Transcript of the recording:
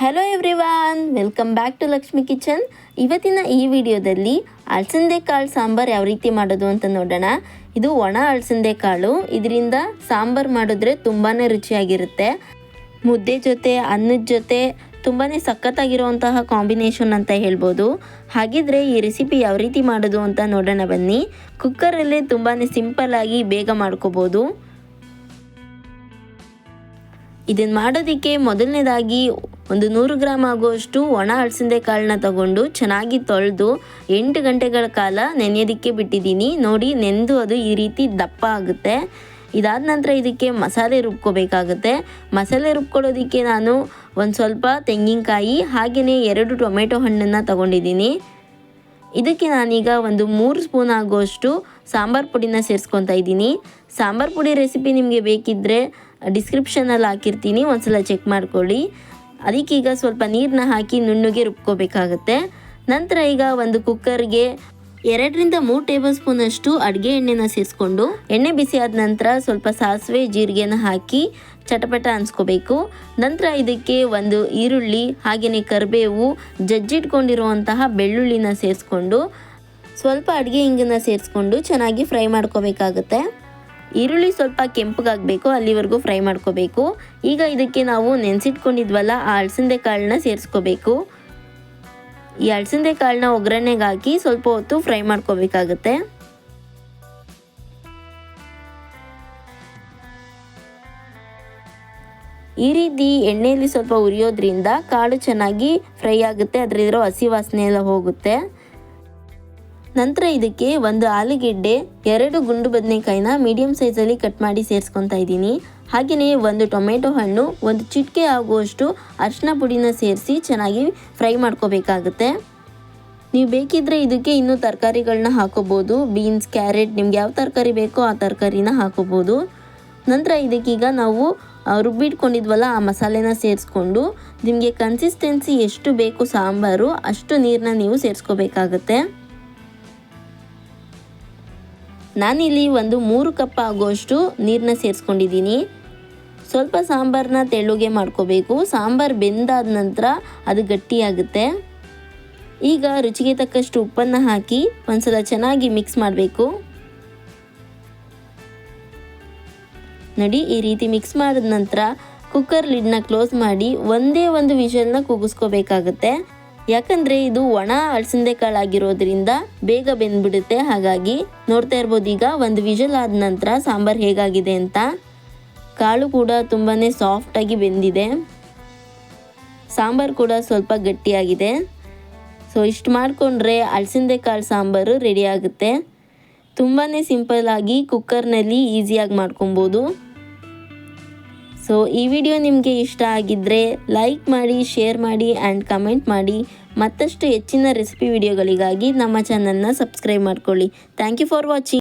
Hello everyone welcome back to Lakshmi kitchen ಇವತ್ತಿನ ಈ ವಿಡಿಯೋದಲ್ಲಿ ಅಲಸಂದೆ ಕಾಳು ಸಾಂಬಾರು ಯಾವ ರೀತಿ ಮಾಡೋದು ಅಂತ ನೋಡೋಣ. ಇದು ಒಣ ಅಳಸಂದೆ ಕಾಳು ಇದರಿಂದ ಸಾಂಬಾರು ಮಾಡಿದ್ರೆ ತುಂಬಾ ರುಚಿಯಾಗಿರುತ್ತೆ. ಮುದ್ದೆ ಜೊತೆ, ಅನ್ನದ ಜೊತೆ ತುಂಬಾ ಸಖತ್ತಾಗಿರುವಂತಹ ಕಾಂಬಿನೇಷನ್ ಅಂತ ಹೇಳ್ಬೋದು. ಹಾಗಿದ್ರೆ ಈ ರೆಸಿಪಿ ಯಾವ ರೀತಿ ಮಾಡೋದು ಅಂತ ನೋಡೋಣ ಬನ್ನಿ. ಕುಕ್ಕರಲ್ಲೇ ತುಂಬಾ ಸಿಂಪಲ್ಲಾಗಿ ಬೇಗ ಮಾಡ್ಕೋಬೋದು. ಇದನ್ನು ಮಾಡೋದಕ್ಕೆ ಮೊದಲನೇದಾಗಿ ಒಂದು ನೂರು ಗ್ರಾಮ್ ಆಗುವಷ್ಟು ಒಣ ಹಲಸಿಂದೆ ಕಾಳನ್ನ ತಗೊಂಡು ಚೆನ್ನಾಗಿ ತೊಳೆದು ಎಂಟು ಗಂಟೆಗಳ ಕಾಲ ನೆನೆಯೋದಕ್ಕೆ ಬಿಟ್ಟಿದ್ದೀನಿ. ನೋಡಿ, ನೆಂದು ಅದು ಈ ರೀತಿ ದಪ್ಪ ಆಗುತ್ತೆ. ಇದಾದ ನಂತರ ಇದಕ್ಕೆ ಮಸಾಲೆ ರುಬ್ಕೋಬೇಕಾಗುತ್ತೆ. ಮಸಾಲೆ ರುಬ್ಕೊಳ್ಳೋದಕ್ಕೆ ನಾನು ಒಂದು ಸ್ವಲ್ಪ ತೆಂಗಿನಕಾಯಿ ಹಾಗೆಯೇ ಎರಡು ಟೊಮೆಟೊ ಹಣ್ಣನ್ನು ತಗೊಂಡಿದ್ದೀನಿ. ಇದಕ್ಕೆ ನಾನೀಗ ಒಂದು ಮೂರು ಸ್ಪೂನ್ ಆಗುವಷ್ಟು ಸಾಂಬಾರು ಪುಡಿನ ಸೇರಿಸ್ಕೊತಾ ಇದ್ದೀನಿ. ಸಾಂಬಾರು ಪುಡಿ ರೆಸಿಪಿ ನಿಮಗೆ ಬೇಕಿದ್ದರೆ ಡಿಸ್ಕ್ರಿಪ್ಷನಲ್ಲಿ ಹಾಕಿರ್ತೀನಿ. ಒಂದು ಸಲ ಚೆಕ್ ಮಾಡ್ಕೊಳ್ಳಿ. ಅದಕ್ಕೀಗ ಸ್ವಲ್ಪ ನೀರನ್ನ ಹಾಕಿ ನುಣ್ಣಗೆ ರುಬ್ಕೋಬೇಕಾಗತ್ತೆ. ನಂತರ ಈಗ ಒಂದು ಕುಕ್ಕರ್ಗೆ ಎರಡರಿಂದ ಮೂರು ಟೇಬಲ್ ಸ್ಪೂನ್ ಅಷ್ಟು ಅಡುಗೆ ಎಣ್ಣೆನ ಸೇರಿಸ್ಕೊಂಡು ಎಣ್ಣೆ ಬಿಸಿ ಆದ ನಂತರ ಸ್ವಲ್ಪ ಸಾಸಿವೆ, ಜೀರಿಗೆನ ಹಾಕಿ ಚಟಪಟ ಅನ್ಸ್ಕೋಬೇಕು. ನಂತರ ಇದಕ್ಕೆ ಒಂದು ಈರುಳ್ಳಿ ಹಾಗೆಯೇ ಕರಿಬೇವು, ಜಜ್ಜಿಟ್ಕೊಂಡಿರುವಂತಹ ಬೆಳ್ಳುಳ್ಳಿನ ಸೇರಿಸ್ಕೊಂಡು ಸ್ವಲ್ಪ ಅಡುಗೆ ಹಿಂಗನ್ನ ಸೇರಿಸ್ಕೊಂಡು ಚೆನ್ನಾಗಿ ಫ್ರೈ ಮಾಡ್ಕೋಬೇಕಾಗುತ್ತೆ. ಈರುಳ್ಳಿ ಸ್ವಲ್ಪ ಕೆಂಪಗಾಗಬೇಕು, ಅಲ್ಲಿವರೆಗೂ ಫ್ರೈ ಮಾಡ್ಕೋಬೇಕು. ಈಗ ಇದಕ್ಕೆ ನಾವು ನೆನೆಸಿಟ್ಕೊಂಡಿದ್ವಲ್ಲ, ಆ ಅಳಸಂದೆ ಕಾಳನ್ನ ಸೇರಿಸ್ಕೋಬೇಕು. ಈ ಅಳಸಂದೆ ಕಾಳನ್ನ ಒಗ್ಗರಣೆಗೆ ಹಾಕಿ ಸ್ವಲ್ಪ ಹೊತ್ತು ಫ್ರೈ ಮಾಡ್ಕೋಬೇಕಾಗುತ್ತೆ. ಈ ರೀತಿ ಎಣ್ಣೆಯಲ್ಲಿ ಸ್ವಲ್ಪ ಉರಿಯೋದ್ರಿಂದ ಕಾಳು ಚೆನ್ನಾಗಿ ಫ್ರೈ ಆಗುತ್ತೆ, ಅದರಲ್ಲಿರೋ ಹಸಿ ವಾಸನೆ ಎಲ್ಲ ಹೋಗುತ್ತೆ. ನಂತರ ಇದಕ್ಕೆ ಒಂದು ಆಲೂಗೆಡ್ಡೆ, ಎರಡು ಗುಂಡು ಬದನೆಕಾಯಿನ ಮೀಡಿಯಂ ಸೈಜಲ್ಲಿ ಕಟ್ ಮಾಡಿ ಸೇರಿಸ್ಕೊತಾ ಇದ್ದೀನಿ. ಹಾಗೆಯೇ ಒಂದು ಟೊಮೆಟೊ ಹಣ್ಣು, ಒಂದು ಚಿಟಿಕೆ ಆಗುವಷ್ಟು ಅರಿಶಿನ ಪುಡಿನ ಸೇರಿಸಿ ಚೆನ್ನಾಗಿ ಫ್ರೈ ಮಾಡ್ಕೋಬೇಕಾಗುತ್ತೆ. ನೀವು ಬೇಕಿದ್ರೆ ಇದಕ್ಕೆ ಇನ್ನೂ ತರಕಾರಿಗಳನ್ನ ಹಾಕೋಬೋದು. ಬೀನ್ಸ್ ಕ್ಯಾರೆಟ್ ನಿಮ್ಗೆ ಯಾವ ತರಕಾರಿ ಬೇಕೋ ಆ ತರಕಾರಿನ ಹಾಕೋಬೋದು. ನಂತರ ಇದಕ್ಕೀಗ ನಾವು ರುಬ್ಬಿಟ್ಕೊಂಡಿದ್ವಲ್ಲ ಆ ಮಸಾಲೆನ ಸೇರಿಸ್ಕೊಂಡು, ನಿಮಗೆ ಕನ್ಸಿಸ್ಟೆನ್ಸಿ ಎಷ್ಟು ಬೇಕು ಸಾಂಬಾರು, ಅಷ್ಟು ನೀರನ್ನ ನೀವು ಸೇರಿಸ್ಕೋಬೇಕಾಗತ್ತೆ. ನಾನಿಲ್ಲಿ ಒಂದು ಮೂರು ಕಪ್ ಆಗುವಷ್ಟು ನೀರನ್ನ ಸೇರಿಸ್ಕೊಂಡಿದ್ದೀನಿ. ಸ್ವಲ್ಪ ಸಾಂಬಾರನ್ನ ತೆಳ್ಳುಗೆ ಮಾಡ್ಕೋಬೇಕು. ಸಾಂಬಾರು ಬೆಂದಾದ ನಂತರ ಅದು ಗಟ್ಟಿಯಾಗುತ್ತೆ. ಈಗ ರುಚಿಗೆ ತಕ್ಕಷ್ಟು ಉಪ್ಪನ್ನು ಹಾಕಿ ಒಂದ್ಸಲ ಚೆನ್ನಾಗಿ ಮಿಕ್ಸ್ ಮಾಡಬೇಕು. ನಡಿ, ಈ ರೀತಿ ಮಿಕ್ಸ್ ಮಾಡಿದ ನಂತರ ಕುಕ್ಕರ್ ಲಿಡ್ನ ಕ್ಲೋಸ್ ಮಾಡಿ ಒಂದೇ ಒಂದು ವಿಷಲ್ನ ಕೂಗಿಸ್ಕೋಬೇಕಾಗುತ್ತೆ ಯಾಕಂದರೆ ಇದು ಒಣ ಅಳಸಂದೆ ಕಾಳಾಗಿರೋದ್ರಿಂದ ಬೇಗ ಬೆಂದ್ಬಿಡುತ್ತೆ. ಹಾಗಾಗಿ ನೋಡ್ತಾ ಇರ್ಬೋದು, ಈಗ ಒಂದು ವಿಜಲ್ ಆದ ನಂತರ ಸಾಂಬಾರ್ ಹೇಗಾಗಿದೆ ಅಂತ. ಕಾಳು ಕೂಡ ತುಂಬಾ ಸಾಫ್ಟಾಗಿ ಬೆಂದಿದೆ. ಸಾಂಬಾರು ಕೂಡ ಸ್ವಲ್ಪ ಗಟ್ಟಿಯಾಗಿದೆ. ಸೊ ಇಷ್ಟು ಮಾಡಿಕೊಂಡ್ರೆ ಅಳಸಂದೆ ಕಾಳು ಸಾಂಬಾರು ರೆಡಿ ಆಗುತ್ತೆ. ತುಂಬಾ ಆಗಿ ಕುಕ್ಕರ್ನಲ್ಲಿ ಈಸಿಯಾಗಿ ಮಾಡ್ಕೊಬೋದು. ಸೊ ಈ ವಿಡಿಯೋ ನಿಮಗೆ ಇಷ್ಟ ಆಗಿದ್ದರೆ ಲೈಕ್ ಮಾಡಿ ಶೇರ್ ಮಾಡಿ ಆ್ಯಂಡ್ ಕಮೆಂಟ್ ಮಾಡಿ. ಮತ್ತಷ್ಟು ಹೆಚ್ಚಿನ ರೆಸಿಪಿ ವಿಡಿಯೋಗಳಿಗಾಗಿ ನಮ್ಮ ಚಾನಲ್ನ ಸಬ್ಸ್ಕ್ರೈಬ್ ಮಾಡ್ಕೊಳ್ಳಿ. Thank you for watching